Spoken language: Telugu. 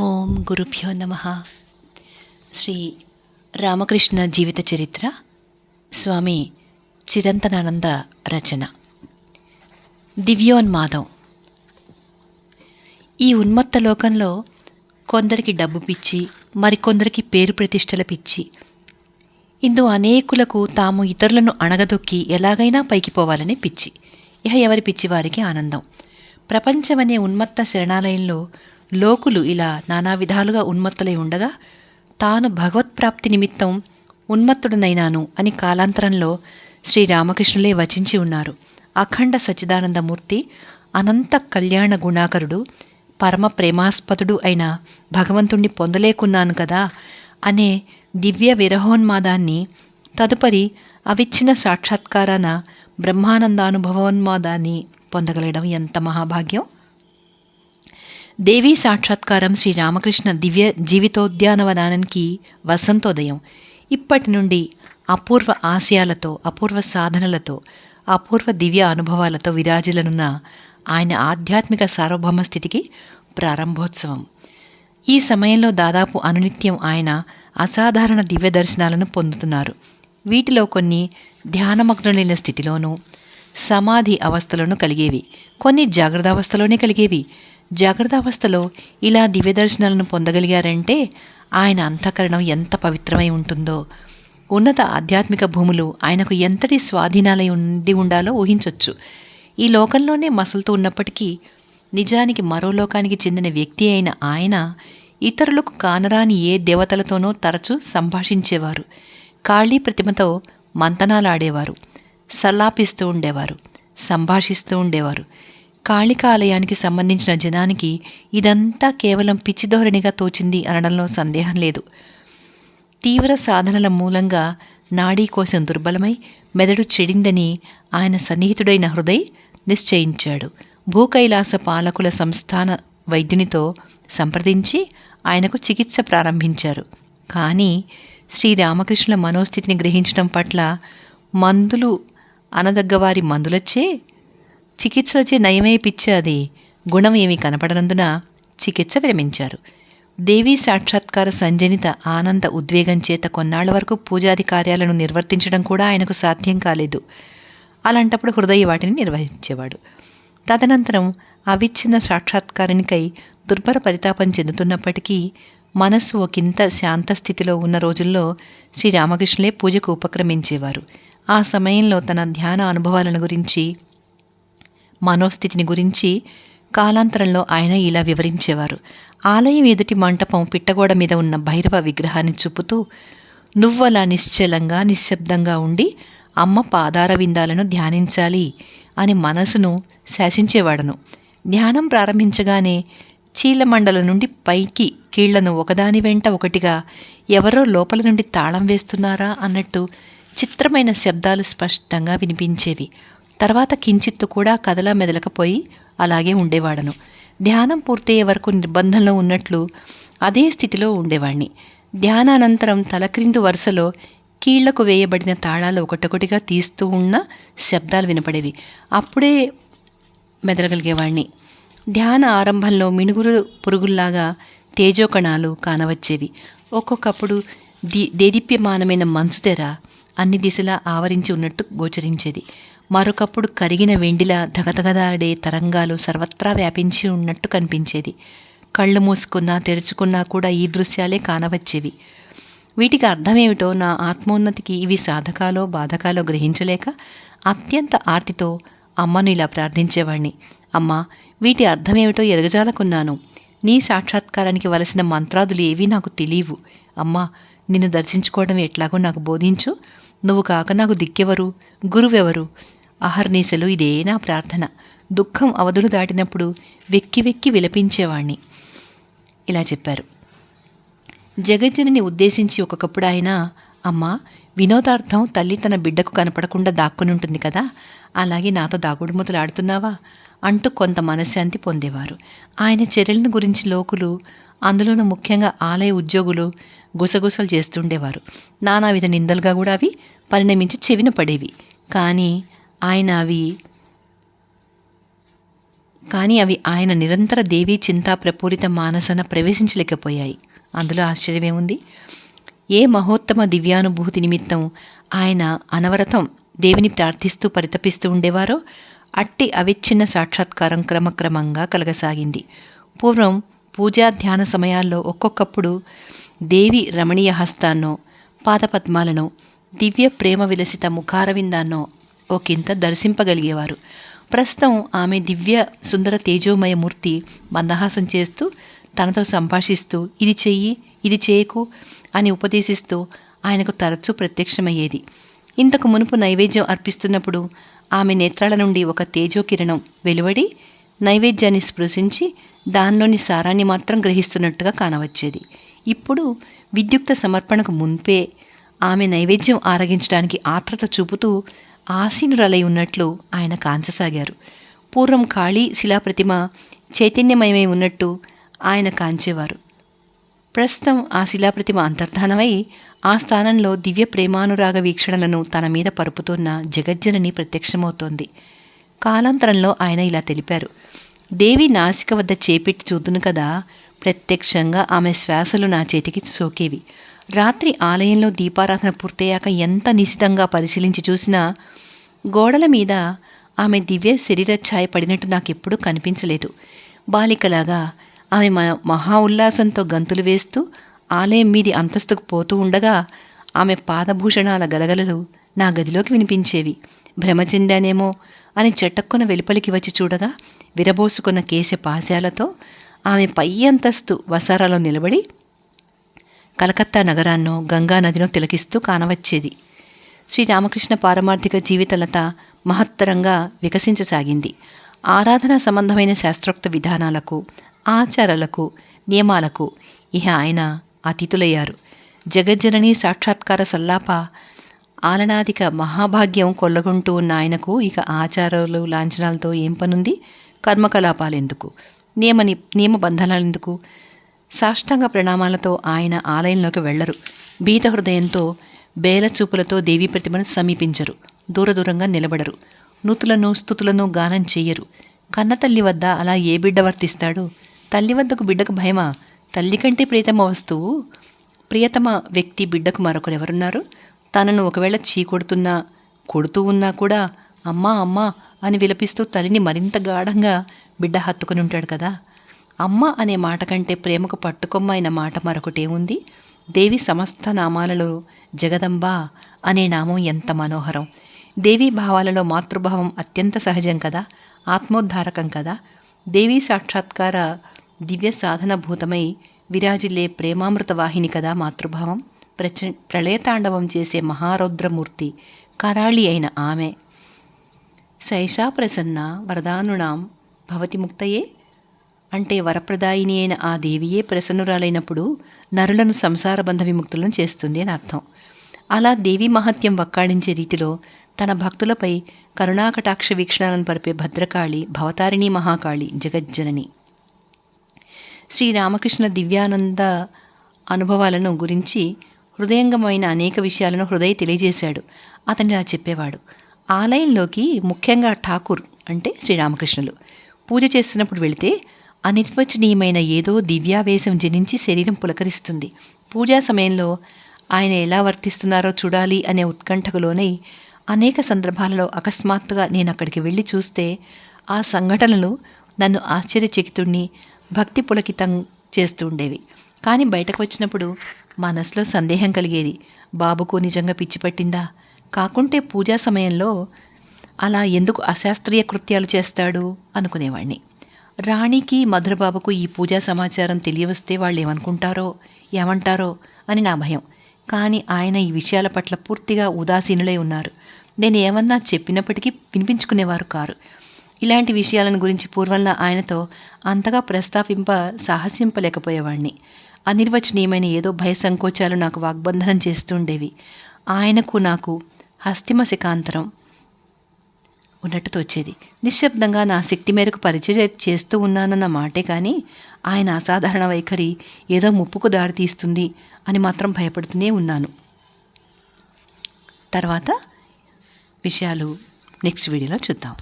ఓం గురుభ్యో నమ. శ్రీ రామకృష్ణ జీవిత చరిత్ర స్వామి చిరంతనానంద రచన. దివ్యోన్మాదం. ఈ ఉన్మత్త లోకంలో కొందరికి డబ్బు పిచ్చి మరికొందరికి పేరు ప్రతిష్టల పిచ్చి. ఇందు అనేకులకు తాము ఇతరులను అణగదొక్కి ఎలాగైనా పైకి పోవాలని పిచ్చి. ఇహ ఎవరి పిచ్చి వారికి ఆనందం? ప్రపంచమనే ఉన్మత్త శరణాలయంలో లోకులు ఇలా నానా విధాలుగా ఉన్మత్తులై ఉండగా తాను భగవత్ప్రాప్తి నిమిత్తం ఉన్మత్తుడనైనాను అని కాలాంతరంలో శ్రీరామకృష్ణులే వచించి ఉన్నారు. అఖండ సచ్చిదానందమూర్తి అనంత కళ్యాణ గుణాకరుడు పరమ ప్రేమాస్పదుడు అయిన భగవంతుణ్ణి పొందలేకున్నాను కదా అనే దివ్య విరహోన్మాదాన్ని తదుపరి అవిచ్చిన సాక్షాత్కారాన బ్రహ్మానందానుభవోన్మాదాన్ని పొందగలగడం ఎంత మహాభాగ్యం? దేవీ సాక్షాత్కారం శ్రీ రామకృష్ణ దివ్య జీవితోద్యానవనానికి వసంతోదయం. ఇప్పటి నుండి అపూర్వ ఆశయాలతో అపూర్వ సాధనలతో అపూర్వ దివ్య అనుభవాలతో విరాజిలనున్న ఆయన ఆధ్యాత్మిక సార్వభౌమ స్థితికి ప్రారంభోత్సవం. ఈ సమయంలో దాదాపు అనునిత్యం ఆయన అసాధారణ దివ్య దర్శనాలను పొందుతున్నారు. వీటిలో కొన్ని ధ్యానమగ్నులైన స్థితిలోనూ సమాధి అవస్థలోనూ కలిగేవి. కొన్ని జాగ్రత్త అవస్థలోనే కలిగేవి. జాగ్రత్త అవస్థలో ఇలా దివ్య దర్శనాలను పొందగలిగారంటే ఆయన అంతఃకరణం ఎంత పవిత్రమై ఉంటుందో. ఉన్నత ఆధ్యాత్మిక భూములు ఆయనకు ఎంతటి స్వాధీనాలై ఉండి ఉండాలో ఊహించవచ్చు ఈ లోకంలోనే మసలుతూ ఉన్నప్పటికీ నిజానికి మరో లోకానికి చెందిన వ్యక్తి అయిన ఆయన ఇతరులకు కానరాని ఏ దేవతలతోనో తరచూ సంభాషించేవారు. కాళీ ప్రతిమతో మంతనాలాడేవారు. సల్లాపిస్తూ ఉండేవారు. సంభాషిస్తూ ఉండేవారు. కాళికాలయానికి సంబంధించిన జనానికి ఇదంతా కేవలం పిచ్చిధోరణిగా తోచింది అనడంలో సందేహం లేదు. తీవ్ర సాధనల మూలంగా నాడీ కోసం దుర్బలమై మెదడు చెడిందని ఆయన సన్నిహితుడైన హృదయ్ నిశ్చయించాడు. భూకైలాస పాలకుల సంస్థాన వైద్యునితో సంప్రదించి ఆయనకు చికిత్స ప్రారంభించారు. కానీ శ్రీరామకృష్ణుల మనోస్థితిని గ్రహించడం పట్ల మందులు అనదగ్గవారి మందులచ్చే చికిత్సలచే నయమే పిచ్చి అది. గుణం ఏమీ కనపడనందున చికిత్స విరమించారు. దేవీ సాక్షాత్కార సంజనిత ఆనంద ఉద్వేగం చేత కొన్నాళ్ళ వరకు పూజాది కార్యాలను నిర్వర్తించడం కూడా ఆయనకు సాధ్యం కాలేదు. అలాంటప్పుడు హృదయ వాటిని నిర్వహించేవాడు. తదనంతరం అవిచ్ఛిన్న సాక్షాత్కారానికై దుర్భర పరితాపం చెందుతున్నప్పటికీ మనస్సు ఒకంత శాంత స్థితిలో ఉన్న రోజుల్లో శ్రీరామకృష్ణులే పూజకు ఉపక్రమించేవారు. ఆ సమయంలో తన ధ్యాన అనుభవాలను గురించి మనోస్థితిని గురించి కాలాంతరంలో ఆయన ఇలా వివరించేవారు. ఆలయం ఎదుటి మంటపం పిట్టగోడ మీద ఉన్న భైరవ విగ్రహాన్ని చూపుతూ నువ్వలా నిశ్చలంగా నిశ్శబ్దంగా ఉండి అమ్మ పాదార విందాలను ధ్యానించాలి అని మనసును శాసించేవాడను. ధ్యానం ప్రారంభించగానే చీలమండల నుండి పైకి కీళ్ళను ఒకదాని వెంట ఒకటిగా ఎవరో లోపల నుండి తాళం వేస్తున్నారా అన్నట్టు చిత్రమైన శబ్దాలు స్పష్టంగా వినిపించేవి. తర్వాత కించిత్తు కూడా కదలా మెదలకపోయి అలాగే ఉండేవాడను. ధ్యానం పూర్తయ్యే వరకు నిర్బంధంలో ఉన్నట్లు అదే స్థితిలో ఉండేవాణ్ణి. ధ్యానానంతరం తలక్రిందు వరుసలో కీళ్ళకు వేయబడిన తాళాలు ఒకటొకటిగా తీస్తూ ఉన్న శబ్దాలు వినపడేవి. అప్పుడే మెదలగలిగేవాణ్ణి. ధ్యాన ఆరంభంలో మినుగురు పురుగుల్లాగా తేజోకణాలు కానవచ్చేవి. ఒక్కొక్కప్పుడు ది దేదీప్యమానమైన మంచు తెర అన్ని దిశలా ఆవరించి ఉన్నట్టు గోచరించేది. మరొకప్పుడు కరిగిన వెండిలా ధగధగదాడే తరంగాలు సర్వత్రా వ్యాపించి ఉన్నట్టు కనిపించేది. కళ్ళు మూసుకున్నా తెరుచుకున్నా కూడా ఈ దృశ్యాలే కానవచ్చేవి. వీటికి అర్థమేమిటో నా ఆత్మోన్నతికి ఇవి సాధకాలో బాధకాలో గ్రహించలేక అత్యంత ఆర్తితో అమ్మను ఇలా ప్రార్థించేవాణ్ణి. అమ్మా వీటి అర్థమేమిటో ఎరగజాలకున్నాను. నీ సాక్షాత్కారానికి వలసిన మంత్రాదులు ఏవీ నాకు తెలియవు. అమ్మా నిన్ను దర్శించుకోవడం ఎట్లాగో నాకు బోధించు. నువ్వు కాక నాకు దిక్కెవరు? గురువెవరు? అహర్నీశలు ఇదే నా ప్రార్థన. దుఃఖం అవధులు దాటినప్పుడు వెక్కి వెక్కి విలపించేవాణ్ణి. ఇలా చెప్పారు. జగజ్జనని ఉద్దేశించి ఒకప్పుడు ఆయన అమ్మ వినోదార్థం తల్లి తన బిడ్డకు కనపడకుండా దాక్కునుంటుంది కదా అలాగే నాతో దాగుడుమూతలు ఆడుతున్నావా? అంటూ కొంత మనశ్శాంతి పొందేవారు. ఆయన చర్యలను గురించి లోకులు అందులోనూ ముఖ్యంగా ఆలయ ఉద్యోగులు గుసగుసలు చేస్తుండేవారు. నానావిధ నిందలుగా కూడా అవి పరిణమించి చెవిన పడేవి. కానీ ఆయన అవి కానీ అవి ఆయన నిరంతర దేవీ చింతా ప్రపూరిత మానసన ప్రవేశించలేకపోయాయి. అందులో ఆశ్చర్యమేముంది? ఏ మహోత్తమ దివ్యానుభూతి నిమిత్తం ఆయన అనవరతం దేవిని ప్రార్థిస్తూ పరితపిస్తూ ఉండేవారో అట్టి అవిచ్ఛిన్న సాక్షాత్కారం క్రమక్రమంగా కలగసాగింది. పూర్వం పూజా ధ్యాన సమయాల్లో ఒక్కొక్కప్పుడు దేవి రమణీయ హస్తాన్నో పాదపద్మాలను దివ్య ప్రేమ విలసిత ముఖారవిందాన్నో ఒకంత దర్శింపగలిగేవారు. ప్రస్తుతం ఆమె దివ్య సుందర తేజోమయ మూర్తి మందహాసం చేస్తూ తనతో సంభాషిస్తూ ఇది చెయ్యి ఇది చేయకు అని ఉపదేశిస్తూ ఆయనకు తరచూ ప్రత్యక్షమయ్యేది. ఇంతకు మునుపు నైవేద్యం అర్పిస్తున్నప్పుడు ఆమె నేత్రాల నుండి ఒక తేజోకిరణం వెలువడి నైవేద్యాన్ని స్పృశించి దానిలోని సారాన్ని మాత్రం గ్రహిస్తున్నట్టుగా కానవచ్చేది. ఇప్పుడు విద్యుక్త సమర్పణకు మున్పే ఆమె నైవేద్యం ఆరగించడానికి ఆత్రత చూపుతూ ఆసీనురలై ఉన్నట్లు ఆయన కాంచసాగారు. పూర్వం ఖాళీ శిలాప్రతిమ చైతన్యమయమై ఉన్నట్టు ఆయన కాంచేవారు. ప్రస్తుతం ఆ శిలాప్రతిమ అంతర్ధానమై ఆ స్థానంలో దివ్య ప్రేమానురాగ వీక్షణలను తన మీద పరుపుతున్న జగజ్జనని ప్రత్యక్షమవుతోంది. కాలాంతరంలో ఆయన ఇలా తెలిపారు. దేవి నాసిక వద్ద చేపెట్టి చూద్దును కదా ప్రత్యక్షంగా ఆమె శ్వాసలు నా చేతికి సోకేవి. రాత్రి ఆలయంలో దీపారాధన పూర్తయ్యాక ఎంత నిశితంగా పరిశీలించి చూసినా గోడల మీద ఆమె దివ్య శరీర ఛాయ పడినట్టు నాకెప్పుడూ కనిపించలేదు. బాలికలాగా ఆమె మ- మహా ఉల్లాసంతో గంతులు వేస్తూ ఆలయం మీది అంతస్తుకు పోతూ ఉండగా ఆమె పాదభూషణాల గలగలలు నా గదిలోకి వినిపించేవి. భ్రమచెందానేమో అని చెట్టక్కున వెలుపలికి వచ్చి చూడగా విరబోసుకున్న కేశ పాశాలతో ఆమె పై అంతస్తు వసారాలో నిలబడి కలకత్తా నగరాన్నో గంగా నదినో తిలకిస్తూ కానవచ్చేది. శ్రీరామకృష్ణ పారమార్థిక జీవితలత మహత్తరంగా వికసించసాగింది. ఆరాధన సంబంధమైన శాస్త్రోక్త విధానాలకు ఆచారాలకు నియమాలకు ఇహ ఆయన అతిథులయ్యారు జగజ్జనని సాక్షాత్కార సల్లాప ఆలనాదిక మహాభాగ్యం కొల్లగొంటూ ఉన్న ఆయనకు ఇక ఆచారాలు లాంఛనాలతో ఏం పనుంది? కర్మకలాపాలెందుకు? నియమ ని- బంధనాలెందుకు? సాష్టాంగ ప్రణామాలతో ఆయన ఆలయంలోకి వెళ్ళరు. భీత హృదయంతో బేలచూపులతో దేవీ ప్రతిమను సమీపించరు. దూరదూరంగా నిలబడరు. నూతులను స్థుతులను గానం చేయరు. కన్నతల్లి వద్ద అలా ఏ బిడ్డ వర్తిస్తాడు? తల్లి వద్దకు బిడ్డకు భయమా? తల్లి కంటే ప్రియతమ వస్తువు? ప్రియతమ వ్యక్తి బిడ్డకు మరొకరెవరున్నారు తనను ఒకవేళ చీకొడుతున్నా కొడుతూ ఉన్నా కూడా అమ్మా అమ్మా అని విలపిస్తూ తల్లిని మరింత గాఢంగా బిడ్డ హత్తుకుని ఉంటాడు కదా? అమ్మ అనే మాట కంటే ప్రేమకు పట్టుకొమ్మ అయిన మాట మరొకటేముంది దేవి సమస్త నామాలలో జగదంబ అనే నామం ఎంత మనోహరం. దేవీ భావాలలో మాతృభావం అత్యంత సహజం కదా ఆత్మోద్ధారకం కదా. దేవీ సాక్షాత్కార దివ్య సాధన భూతమై విరాజిల్లే ప్రేమామృత వాహిని కదా మాతృభావం. ప్రచ ప్రళయతాండవం చేసే మహారౌద్రమూర్తి కరాళి అయిన ఆమె. శైషా ప్రసన్న వరదానుణాం భవతి ముక్తయే. అంటే వరప్రదాయిని అయిన ఆ దేవియే ప్రసన్నురాలైనప్పుడు నరులను సంసార బంధ విముక్తులను చేస్తుంది అని అర్థం. అలా దేవి మహత్యం వక్కాడించే రీతిలో తన భక్తులపై కరుణాకటాక్ష వీక్షణాలను పరిపే భద్రకాళి భవతారిణి మహాకాళి జగజ్జనని. శ్రీరామకృష్ణ దివ్యానంద అనుభవాలను గురించి హృదయంగమైన అనేక విషయాలను హృదయ తెలియజేశాడు. అతను ఇలా చెప్పేవాడు ఆలయంలోకి ముఖ్యంగా ఠాకూర్ అంటే శ్రీరామకృష్ణులు పూజ చేస్తున్నప్పుడు వెళితే అనిర్వచనీయమైన ఏదో దివ్యావేశం జనించి శరీరం పులకరిస్తుంది. పూజా సమయంలో ఆయన ఎలా వర్తిస్తున్నారో చూడాలి అనే ఉత్కంఠకులోనై అనేక సందర్భాలలో అకస్మాత్తుగా నేను అక్కడికి వెళ్ళి చూస్తే ఆ సంఘటనలు నన్ను ఆశ్చర్యచకితుణ్ణి భక్తి పులకితం చేస్తూ ఉండేవి. కానీ బయటకు వచ్చినప్పుడు మనసులో సందేహం కలిగేది బాబుకు నిజంగా పిచ్చి పట్టిందా? కాకుంటే పూజా సమయంలో అలా ఎందుకు అశాస్త్రీయ కృత్యాలు చేస్తాడు? అనుకునేవాణ్ణి. రాణికి మధురబాబుకు ఈ పూజా సమాచారం తెలియవస్తే వాళ్ళు ఏమనుకుంటారో ఏమంటారో అని నా భయం. కానీ ఆయన ఈ విషయాల పట్ల పూర్తిగా ఉదాసీనులై ఉన్నారు. నేను ఏమన్నా చెప్పినప్పటికీ వినిపించుకునేవారు కారు. ఇలాంటి విషయాలను గురించి పూర్వంలో ఆయనతో అంతగా ప్రస్తావింప సాహసింపలేకపోయేవాణ్ణి. అనిర్వచనీయమైన ఏదో భయ సంకోచాలు నాకు వాగ్బంధనం చేస్తుండేవి ఆయనకు నాకు హస్తిమ శిఖాంతరం ఉన్నట్టు తోచేది నిశ్శబ్దంగా నా శక్తి మేరకు పరిచయం చేస్తూ ఉన్నానన్న మాటే కానీ ఆయన అసాధారణ వైఖరి ఏదో ముప్పుకు దారితీస్తుంది అని మాత్రం భయపడుతూనే ఉన్నాను. తర్వాత విషయాలు నెక్స్ట్ వీడియోలో చూద్దాం.